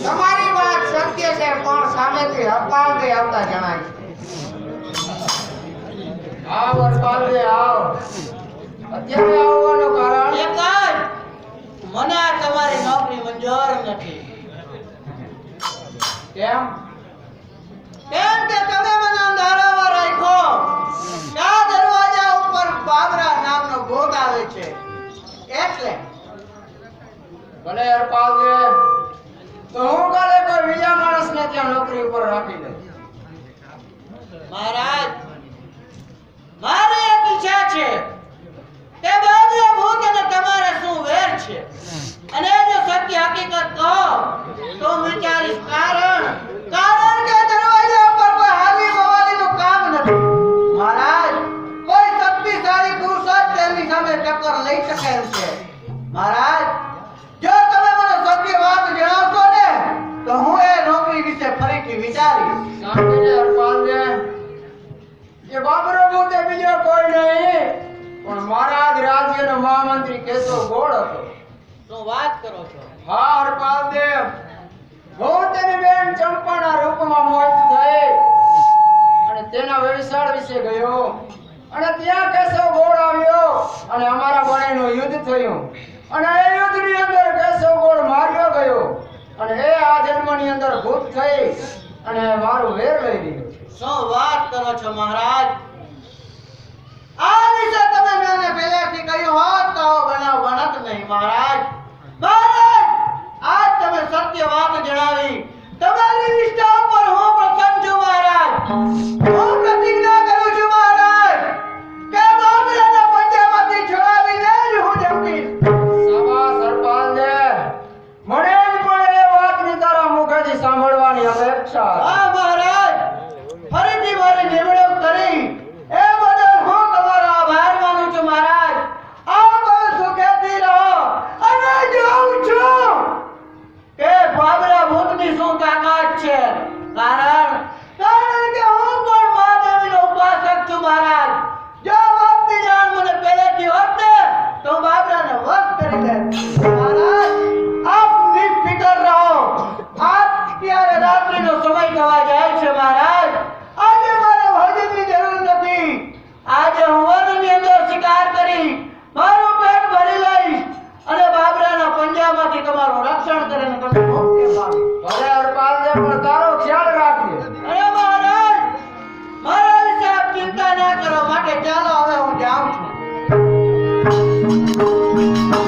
તમારી વાત સત્ય છે પણ સામેથી હપાવતી આવતા જણાય આવ હરપાલજી આવ અત્યારે આવવાનું કારણ એક મને આ તમારી નોકરી મંજૂર નથી કેમ? કેમ કે છે. એટલે ભલે હરપાલજી તો હું કાલે કોઈ બીજા માણસને ત્યાં નોકરી ઉપર રાખી દઉં? મહારાજ કરો છો? હા હરપાલદેવ હું તેની બેન ચંપાના રૂપમાં મોહિત થઈ અને તેના વ્યવસાય વિશે ગયો. અને ત્યાં કેશવ ગોળ આવ્યો અને અમારા બંનેનું યુદ્ધ થયું. અને એ યુદ્ધની અંદર કેશવ ગોળ માર્યો ગયો. અને એ આ જન્મની અંદર ભૂત થઈ અને મારું વેર લઈ લીધું. શું વાત કરો છો મહારાજ? આ વિશે તમે મને પહેલેથી કહ્યું હોત તો બનાવ બનત નહીં મહારાજ. મહારાજ આજ તમે સત્ય વાત જણાવી. તમારી નિષ્ઠા ઉપર હું પ્રસન્ન છું મહારાજ. હવે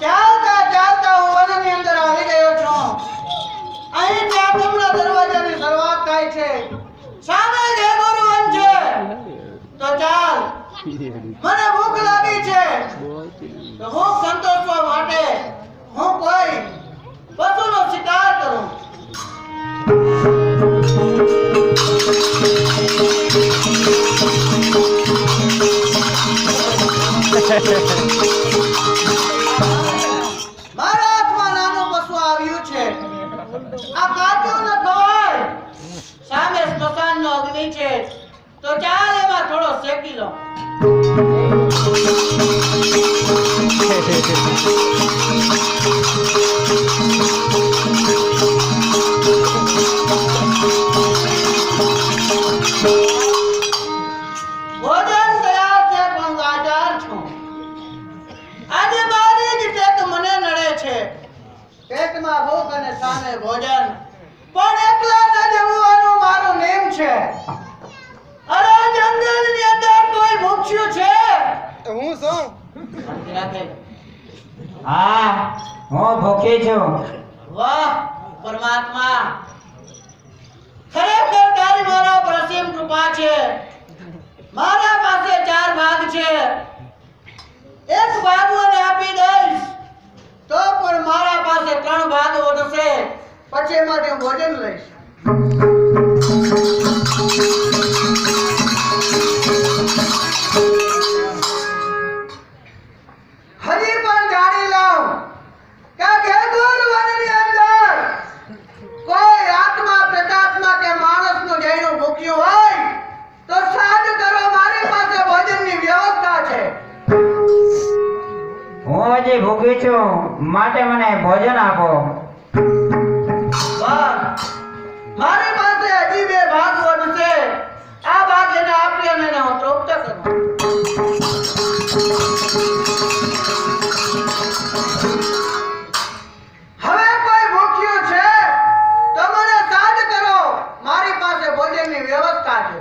ચાલતા ચાલતા હું વનની અંદર આવી ગયો છું. અહીં ત્યાં તમને છે. સામે જે ગુરુવન છે, તો ચાલ. મને ભૂખ લાગી છે. તો હું સંતોષવા માટે હું કોઈ પશુનો શિકાર Yeah. ભૂખ્યું છે. હું શું હા હું ભૂખી છું. વાહ પરમાત્મા. ખરેખર તારી મારા પર અસીમ કૃપા છે. મારા પાસે ચાર ભાગ છે. એક ભાગ મને આપી દઈશ. તો પણ મારા પાસે ત્રણ ભાગ વધશે પછી એમાંથી હું ભોજન લઈશ. હું ભૂખી છું. માટે મને ભોજન આપો. મારી પાસે હજી બે ભાગ વધશે આ ભાગ એને આપી અને એને હું તૃપ્ત હવે કોઈ ભૂખ્યું છે, તો મને સાજ કરો. મારી પાસે ભોજનની વ્યવસ્થા છે.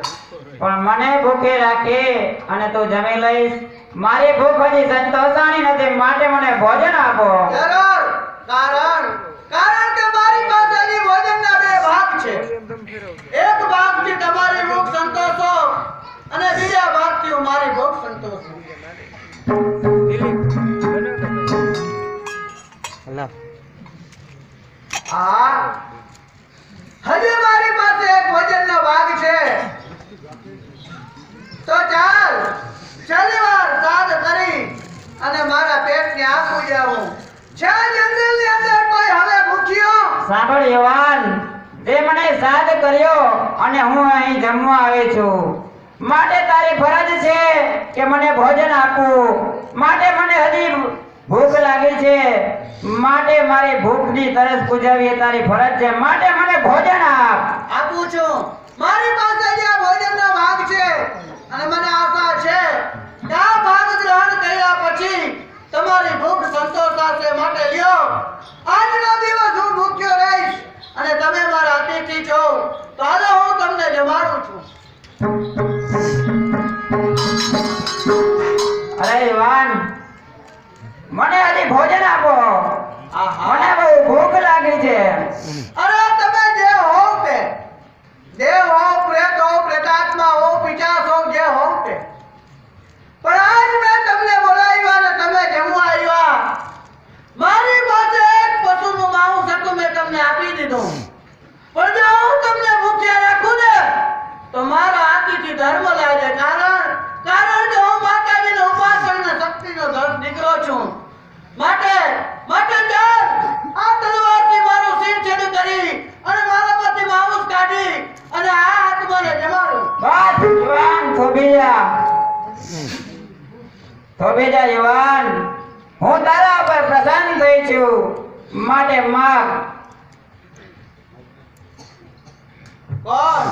પણ મને ભૂખે રાખે અને તું જમી લઈશ. મારી ભૂખ હજી સંતોષાણી નથી માટે મને ભોજન આપો. જરૂર કારણ કારણ કે મારી પાસે હજી ભોજનના બે ભાગ છે. એક ભાગથી તમારી ભૂખ સંતોષો અને બીજા ભાગથી હું મારી ભૂખ સંતોષું. હા. હજી મારી પાસે એક ભોજનનો ભાગ છે. તો ચાલ શનિવાર સાદ કરી અને મારા પેટને આપું જાવું છે જંગલની અંદર કોઈ હવે ભૂખ્યો? સાંભળ યુવાન તે મને સાદ કર્યો અને હું અહીં જમવા આવી છું. માટે તારી ફરજ છે કે મને ભોજન આપવું માટે મને હજી ભૂખ લાગી છે. માટે મારી ભૂખની તરસ બુજાવી એ તારી ફરજ છે. માટે મને ભોજન આપ. આપું છું. મારી પાસે જે ભોજનનો ભાગ છે અને મને આશા છે કે આ ભાગ ગ્રહણ કર્યા પછી તમારી ભૂખ સંતોષાશે માટે લ્યો. આજનો દિવસ હું ભૂખ્યો રહીશ અને તમે મારા અતિથિ છો. તો આજે હું તમને જમાડું છું. યુવાન થોભી જા થોભી જા યુવાન હું તારા પર પ્રસન્ન થઈ છું. માટે માગ કોણ?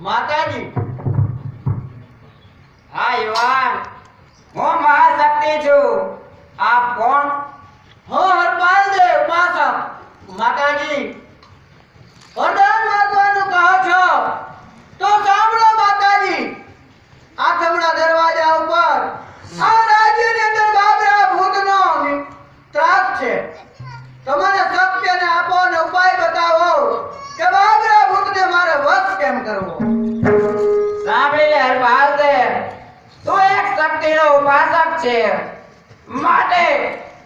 માતાજી. હા યુવાન. હું મહાશક્તિ છું. આપ કોણ? હું હરપાલ દેવ ઉપાસક. માતાજી માટે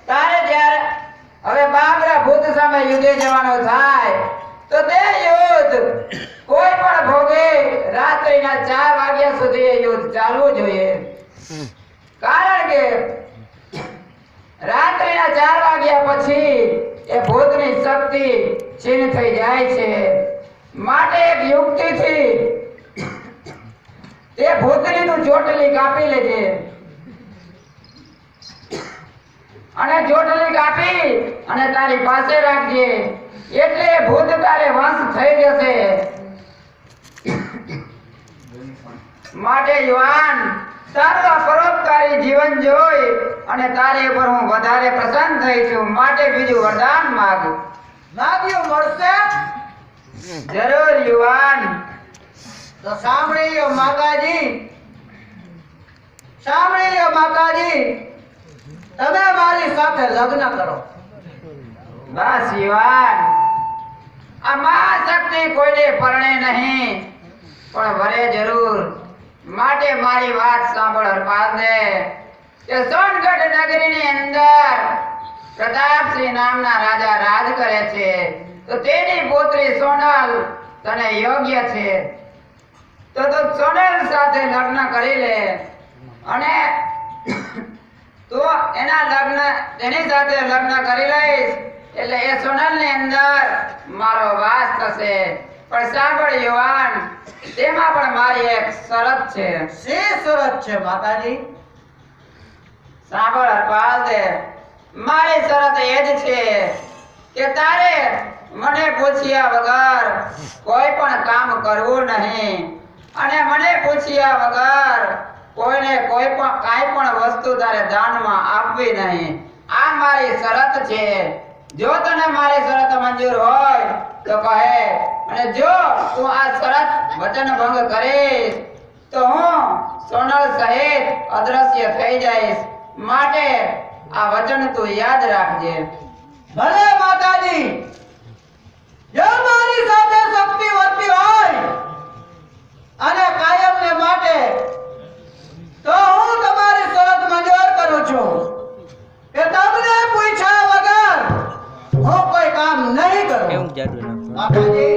તારે જ્યારે હવે બાબરા ભૂત સામે યુદ્ધે જવાનો થાય, તો તે યુદ્ધ કોઈ પણ ભોગે રાત્રિના ચાર વાગ્યા સુધી યુદ્ધ ચાલવું જોઈએ. કારણ કે રાત્રિના ચાર વાગ્યા પછી એ ભૂતની શક્તિ છીન થઈ જાય છે. માટે એક યુક્તિથી તે ભૂતની તું ચોટલી કાપી લેજે. અને ચોટલી કાપી અને તારી પાસે રાખજે. એટલે ભૂત તારે વંશ થઈ જશે. માટે યુવાન તારું પરોપકારી જીવન જોઈ અને તારી ઉપર હું વધારે પ્રસન્ન થઈ છું. માટે બીજું વરદાન માગું. નાગ્યું મળશે? જરૂર યુવાન. તો સાંભળી લો માતાજી. સાંભળી લો માતાજી. તમે મારી સાથે લગ્ન કરો. બસ યુવાન આ મહાશક્તિ કોઈને પરણે નહીં, પણ ભરે જરૂર. માટે મારી વાત સાંભળ, હરપાલને. કે સોનગઢ નગરીની અંદર પ્રતાપસિંહ નામના રાજા રાજ કરે છે, તો તેની પુત્રી સોનલ તને યોગ્ય છે. તો તું સોનલ સાથે લગ્ન કરી લે અને તો એના લગ્ન એની સાથે લગ્ન કરી લઈશ. એટલે એ સોનલની અંદર મારો વાસ થશે. પણ સાંભળ યુવાન તેમાં પણ મારી એક શરત છે. શે શરત છે માતાજી? સાંભળ હરપાલ દે મારી શરત એ જ છે કે તારે મને પૂછ્યા વગર કોઈ પણ કામ કરવું નહીં. અને મને પૂછ્યા વગર કોઈને કોઈ પણ, કાંઈ પણ વસ્તુ તારે દાનમાં આપવી નહીં. આ મારી શરત છે. જો તને મારી શરત મંજૂર હોય, તો કહે, અને જો તું આ શરત વચન ભંગ કરીશ, તો હું સોનલ સહિત અદ્રશ્ય થઈ જઈશ. માટે આ વચન તું યાદ રાખજે. ભલે માતાજી, જો મારી સાથે શક્તિ વધતી હોય, અને કાયમને માટે પૂછ્યા વગર હું